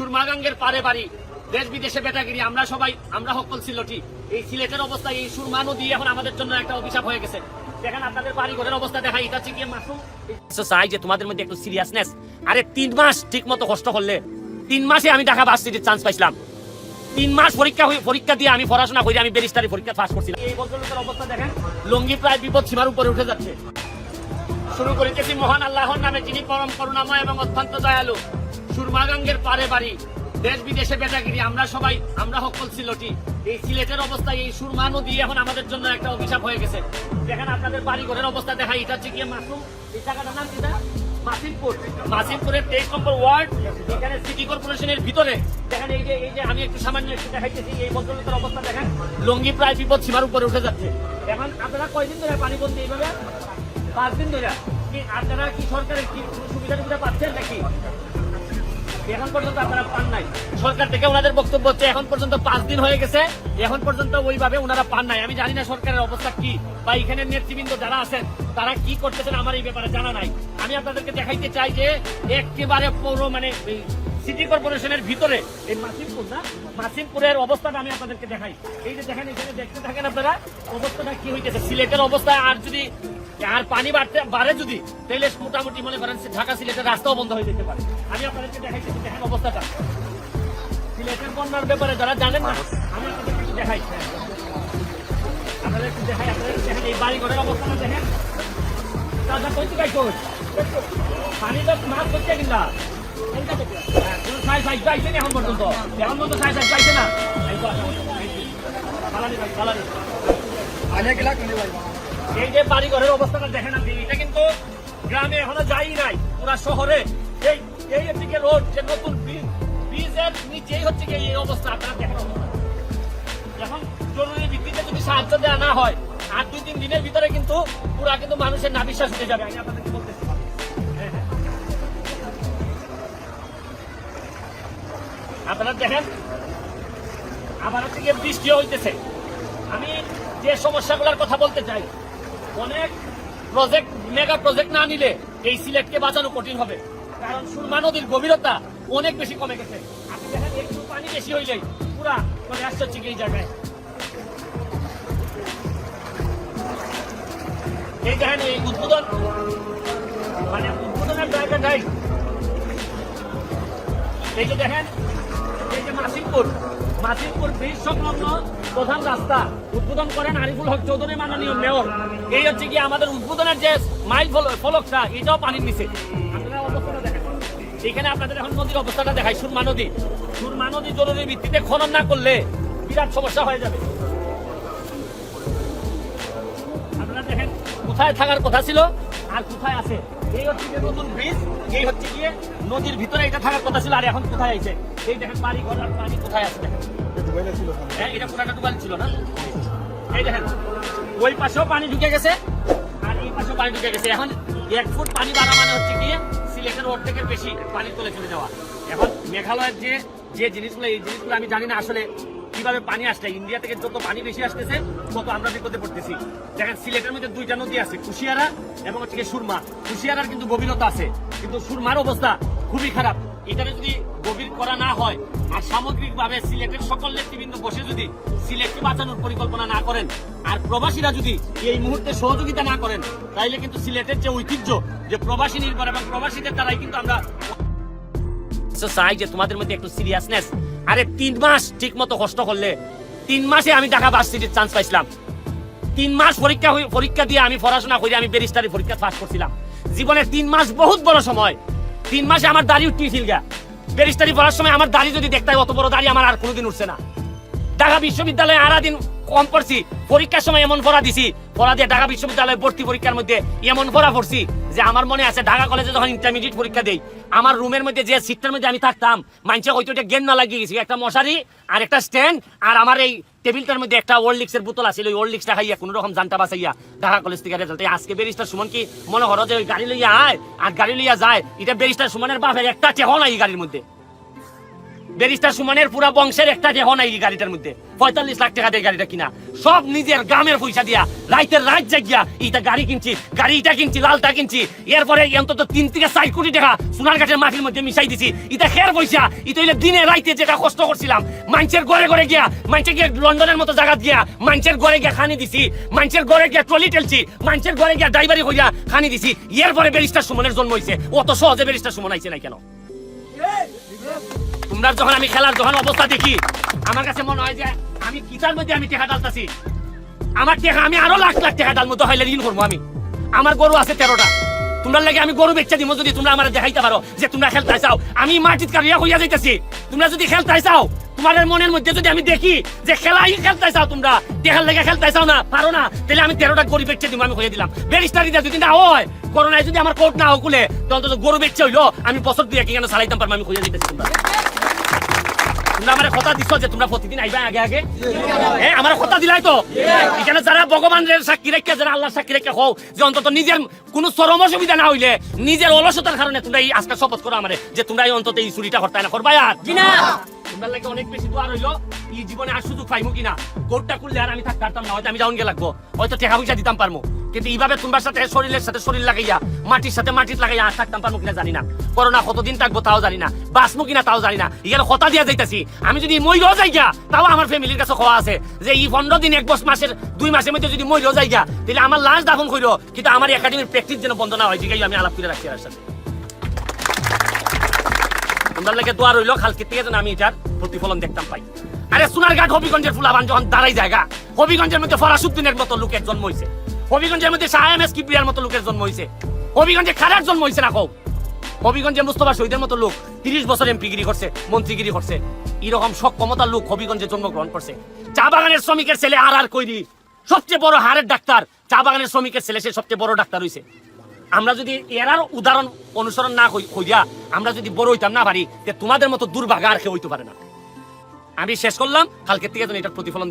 সুরমাগাঙ্গের পারে বাড়ি। দেশ বিদেশে বেটাগিরি আমরা সবাই আমরা সকল সিলটি এই সিলেটের অবস্থা এই সুরমা নদী এখন আমাদের জন্য একটা অভিশাপ হয়ে গেছে। দেখেন আপনাদের বাড়ি ঘরের অবস্থা দেখা এটা হচ্ছে কি মাসুম? চাই যে তোমাদের মধ্যে একটু সিরিয়াসনেস আরে তিন মাস ঠিক মতো কষ্ট করলে তিন মাসে আমি ঢাকা ভার্সিটির চান্স পাইছিলাম। তিন মাস পরীক্ষা পরীক্ষা দিয়ে আমি পড়াশোনা করে আমি ব্যারিস্টারি পরীক্ষা পাস করছিলাম। এই ভদ্রলোকের অবস্থা দেখেন লঙ্গি প্রায় বিপদ সীমার উপরে উঠে যাচ্ছে। শুরু করিতেছি মহান আল্লাহর নামে যিনি পরম করুণাময় এবং অত্যন্ত দয়ালু। সুরমাগাঙ্গের পারে বাড়ি। দেশ বিদেশে বেটাগিরি আমরা সবাই, আমরা সকল সিলটি এই সিলেটের অবস্থা এই সুরমা নদী এখন আমাদের জন্য একটা অভিশাপ হয়ে গেছে। দেখেন আপনাদের বাড়ি ঘরের অবস্থা দেখা, এটা হচ্ছে গিয়ে মাসুম, এই জায়গাটার নাম কিনা মাসিমপুর। মাসিমপুরের নম্বর ওয়ার্ড, এখানে সিটি ভিতরে। দেখেন এই যে এই যে আমি একটু সামান্য দেখাইতেছি, এই অবস্থা দেখেন। লঙ্গি প্রায় বিপদ সীমার উপরে উঠে যাচ্ছে। এখন আপনারা কয়দিন ধরে পাঁচ দিন ধরে। আপনারা কি সরকারের কি সুবিধা টুবিধা পাচ্ছেন নাকি? এখন পর্যন্ত আপনারা পান নাই। সরকার থেকে ওনাদের বক্তব্য হচ্ছে, এখন পর্যন্ত পাঁচ দিন হয়ে গেছে, এখন পর্যন্ত ওইভাবে ওনারা পান নাই। আমি জানি না সরকারের অবস্থা কি, বা এখানে নেতৃবৃন্দ যারা আছেন, তারা কি করতেছেন আমার এই ব্যাপারে জানা নাই। আমি আপনাদেরকে দেখাইতে চাই যে, একেবারে পৌর মানে সিটি কর্পোরেশনের ভিতরে, এই মাসিমপুর না, মাসিমপুরের অবস্থাটা আমি আপনাদেরকে দেখাই। এই যে দেখেন, এখানে দেখতে থাকেন আপনারা, অবস্থাটা কি হইতেছে? সিলেটের অবস্থা, আর যদি আর পানি বাড়তে বাড়ে যদি তাহলে মোটামুটি মনে করেন ঢাকা সিলেটের রাস্তাও বন্ধ হয়ে যেতে পারে। আমি আপনাদেরকে দেখাইতেছি দেখেন অবস্থাটা। সিলেটের বন্যার ব্যাপারে যারা জানেন না আমি আপনাদেরকে একটু দেখাই আপনাদের একটু দেখাই আপনাদের দেখেন এই বাড়ি ঘরের অবস্থাটা দেখেন। দাদা কই? পানি তো মাছ করছে কিনা? হ্যাঁ, এখন পর্যন্ত? এখন পর্যন্ত না। এই যে বাড়ি ঘরের অবস্থাটা দেখেন আপনি এটা কিন্তু গ্রামে এখনও যাই নাই পুরা শহরে। এই এই দিকে রোড যে নতুন ব্রিজ ব্রিজের নিচেই হচ্ছে কি এই অবস্থা আপনারা দেখেন এখন জরুরি ভিত্তিতে যদি সাহায্য দেওয়া না হয় আর দুই তিন দিনের ভিতরে কিন্তু পুরা কিন্তু মানুষের না বিশ্বাস উঠে যাবে। আমি আপনাদেরকে বলতেছি হ্যাঁ, হ্যাঁ। আপনারা দেখেন হচ্ছে গিয়ে বৃষ্টিও হইতেছে। আমি যে সমস্যাগুলোর কথা বলতে চাই অনেক প্রজেক্ট মেগা প্রজেক্ট না নিলে এই সিলেটকে বাঁচানো কঠিন হবে। কারণ সুরমা নদীর গভীরতা অনেক বেশি কমে গেছে। আপনি দেখেন, একটু পানি বেশি হইলেই পুরা চলে আসছে হচ্ছে এই জায়গায়। এই দেখেন, এই উদ্বোধন মানে উদ্বোধনের জায়গাটাই এই যে দেখেন, এই যে মাসিমপুর মাসিমপুর ব্রিজ সংলগ্ন প্রধান রাস্তা। উদ্বোধন করেন আরিফুল হক চৌধুরী, মাননীয় মেয়র। এই হচ্ছে কি আমাদের উদ্বোধনের যে মাইল ফল- ফলকটা, এটাও পানির নিচে। এখানে আপনাদের এখন নদীর অবস্থাটা দেখায় সুরমা নদী। সুরমা নদী জরুরি ভিত্তিতে খনন না করলে বিরাট সমস্যা হয়ে যাবে। আপনারা দেখেন, কোথায় থাকার কথা ছিল আর কোথায় আছে। এই হচ্ছে নতুন ব্রিজ, এই হচ্ছে গিয়ে নদীর ভিতরে এটা থাকার কথা ছিল আর এখন কোথায় আছে? এই দেখেন বাড়ি ঘর আর পানি কোথায় আছে দেখেন? হ্যাঁ এটা পুরাটা ডুবাল ছিল না? এই দেখেন ওই পাশেও পানি ঢুকে গেছে আর এই পাশেও পানি ঢুকে গেছে। এখন এক ফুট পানি বাড়া মানে হচ্ছে গিয়ে সিলেটের অর্ধেকের বেশি পানি তুলে চলে যাওয়া। এখন মেঘালয়ের যে যে জিনিসগুলো এই জিনিসগুলো আমি জানি না আসলে কীভাবে পানি আসছে। ইন্ডিয়া থেকে যত পানি বেশি আসতেছে তত আমরা বিপদে পড়তেছি। দেখেন সিলেটের মধ্যে দুইটা নদী আছে কুশিয়ারা এবং হচ্ছে সুরমা। কুশিয়ারার কিন্তু গভীরতা আছে কিন্তু সুরমার অবস্থা খুবই খারাপ। এখানে যদি গভীর করা না হয়, আর সামগ্রিকভাবে সিলেটের সকল নেতৃবৃন্দ বসে যদি সিলেটকে বাঁচানোর পরিকল্পনা না করেন, আর প্রবাসীরা যদি এই মুহূর্তে সহযোগিতা না করেন, তাইলে কিন্তু সিলেটের যে ঐতিহ্য, যে প্রবাসী নির্ভর এবং প্রবাসীদের দ্বারাই কিন্তু আমরা চাই যে তোমাদের মধ্যে একটু সিরিয়াসনেস আরে, তিন মাস ঠিক মতো কষ্ট করলে, তিন মাসে আমি ঢাকা ভার্সিটির চান্স পাইছিলাম। তিন মাস পরীক্ষা পরীক্ষা দিয়ে আমি পড়াশোনা করে আমি ব্যারিস্টারি পরীক্ষা পাস করছিলাম। জীবনের তিন মাস বহুত বড় সময়। তিন মাসে আমার দাড়ি উঠিয়েছিল গা। ব্যারিস্টারি পড়ার সময় আমার দাড়ি যদি দেখতে অত বড় দাড়ি আমার আর কোনোদিন উঠছে না। ঢাকা বিশ্ববিদ্যালয়ে আরা দিন কম পড়ছি, পরীক্ষার সময় এমন পড়া দিছি, পড়া দিয়ে ঢাকা বিশ্ববিদ্যালয়ে ভর্তি পরীক্ষার মধ্যে এমন পড়া পড়ছি যে আমার মনে আছে, ঢাকা কলেজে যখন ইন্টারমিডিয়েট পরীক্ষা দেই, আমার রুমের মধ্যে যে সিটটার মধ্যে আমি থাকতাম মানুষের হয়তো এটা গেন না লাগিয়ে গেছি। একটা মশারি আর একটা স্ট্যান্ড আর আমার এই টেবিলটার মধ্যে একটা ওল্ড লিক্সের বোতল আছে। ওই ওল্ড লিক্সটা খাইয়া কোনো রকম জানটা বাসাইয়া ঢাকা কলেজ থেকে রেজাল্ট আজকে বেরিস্টার সুমন কি মনে হরো যে গাড়ি লইয়া আয়? আর গাড়ি লইয়া যায়, এটা বেরিস্টার সুমনের বাপের একটা টেহ নাই গাড়ির মধ্যে। ব্যারিস্টার সুমনের পুরা বংশের একটা দেহ নাই গাড়িটার মধ্যে। পঁয়তাল্লিশ লাখ টাকা দিয়ে গাড়িটা কিনা। সব নিজের গ্রামের পয়সা দিয়া রাইতের রাত জাগিয়া ইটা গাড়ি কিনছি গাড়ি ইটা কিনছি, লালটা কিনছি। এরপরে অন্তত তিন থেকে চার কোটি টাকা সোনার ঘাটের মাটির মধ্যে মিশাই দিছি। ইটা খের পয়সা, ইটা হইলে দিনে রাইতে যেটা কষ্ট করছিলাম মানুষের ঘরে ঘরে গিয়া মানুষের গিয়ে লন্ডনের মতো জায়গা গিয়া মানুষের ঘরে গিয়া খানি দিছি মানুষের ঘরে গিয়া ট্রলি টেলছি মানুষের ঘরে গিয়া ড্রাইভারি হইয়া খানি দিছি। এরপরে ব্যারিস্টার সুমনের জন্ম হয়েছে অত সহজে ব্যারিস্টার সুমন আইছে নাই কেন? তোমরা যখন আমি খেলার যখন অবস্থা দেখি, আমার কাছে মনে হয় যে আমি কিতার মধ্যে আমি টেকা ডালতাছি। আমার টেকা আমি আরও লাখ লাখ টাকা ডালমতো হইলে ঋণ করব আমি। আমার গরু আছে তেরোটা। তোমরা লাগে আমি গরু বেচা দিব যদি তোমরা আমার দেখাইতে পারো যে তোমরা খেলতে চাও। আমি মাটিত কারিয়া হইয়া যাইতেছি। তোমরা যদি খেলতে চাও তোমাদের মনের মধ্যে যদি আমি দেখি যে খেলাই খেলতে চাও তোমরা দেখার লেগে খেলতে চাও না, পারো না, তাহলে আমি তেরোটা গরু বেচে দিব আমি হয়ে দিলাম। ব্যারিস্টারি যদি না হয়, করোনায় যদি আমার কোর্ট না হকুলে তখন তো গরু বেচে হইল, আমি বছর দুই কেন চালাইতাম পারব আমি হইয়া দিতেছি তোমরা। তোমরা আমার কথা দিছো যে তোমরা প্রতিদিন আইবা আগে আগে? হ্যাঁ আমার কথা দিলাই তো? এখানে যারা ভগবানের সাক্ষী রেখে যারা আল্লাহর সাক্ষী রেখে হও যে অন্তত নিজের কোনো চরম অসুবিধা না হইলে নিজের অলসতার কারণে তোমরা এই আজকে শপথ করো আমারে যে তোমরা এই অন্তত এই চুরিটা করতে না করবা আর জি তোমরা লাগে অনেক বেশি দোয়ার হইল এই জীবনে আর সুযোগ পাইমু কিনা? আর আমি থাকতে পারতাম না হয়তো আমি যাউন গে লাগবো হয়তো টাকা পয়সা দিতাম পারব কিন্তু এইভাবে তোমার সাথে শরীরের সাথে শরীর লাগাইয়া, মাটির সাথে মাটির লাগাইয়া আর থাকতাম পারব কিনা জানি না। করোনা কতদিন থাকব তাও জানি না। বাঁচবো কিনা তাও জানি না। এখানে কথা দিয়া যাইতাছি। আমি যদি মইরও যাই গিয়া তাও আমার ফ্যামিলির কাছে খোয়া আছে যে এই পনেরো দিন, এক বছর, মাসের, দুই মাসের মধ্যে যদি মইরও যাই গিয়া তাহলে আমার লাশ দাফন করিও কিন্তু আমার একাডেমির প্র্যাকটিস যেন বন্ধ না হয় জিগাই আমি আলাপ করে রাখছি আর সাথে। তোমরা লাগে দোয়া রইল খালকে থেকে যেন আমি এটার প্রতিফলন দেখতাম পাই। আরে সোনারঘাট হবিগঞ্জের ফুলাবান যখন দাঁড়াই জায়গা হবিগঞ্জের মধ্যে ফরাসুদ্দিনের মতো লোকের জন্ম হয়েছে হবিগঞ্জের মধ্যে শাহ এম এস কিপ্রিয়ার মতো লোকের জন্ম হয়েছে হবিগঞ্জে খারার জন্ম হয়েছে না কও? হবিগঞ্জে মুস্তফা শহীদের মতো লোক তিরিশ বছর এমপিগিরি করছে, মন্ত্রীগিরি করছে। এরকম সক্ষমতার লোক হবিগঞ্জে জন্মগ্রহণ করছে। চা বাগানের শ্রমিকের ছেলে আর আর কইরি, সবচেয়ে বড় হারের ডাক্তার। চা বাগানের শ্রমিকের ছেলে, সে সবচেয়ে বড় ডাক্তার হয়েছে আমরা যদি এরার উদাহরণ অনুসরণ না কই- কইরা আমরা যদি বড় হইতাম না পারি তোমাদের মতো দুর্ভাগা আর কেউ হইতে পারে না। আমি শেষ করলাম, কালকের থেকে যেন এটার প্রতিফলন